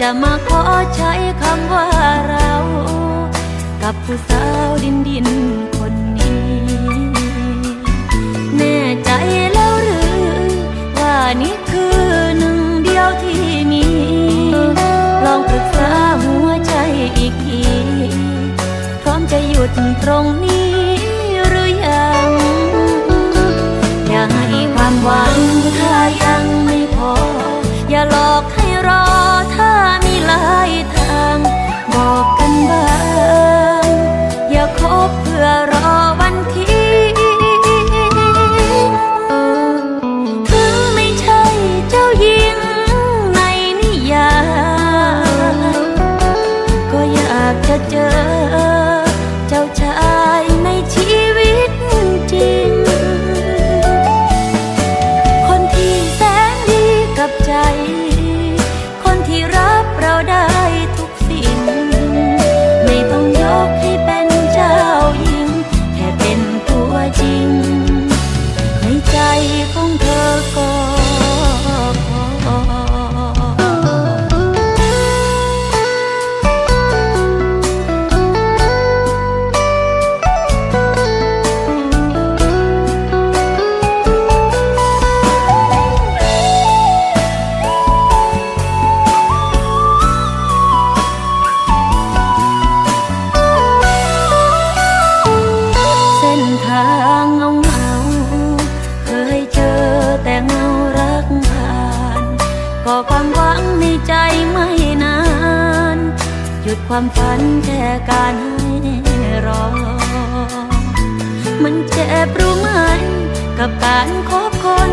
จะมาขอใช้คำว่าเรา กับผู้สาวดินดินคนนี้ แน่ใจแล้วหรือ ว่านี่คือหนึ่งเดียวที่มี ลองปรึกษาหัวใจอีกที พร้อมจะหยุดตรงนี้ จะเจอ ความฝันแค่การให้รอ มันเจ็บรู้ไหม กับการคบคน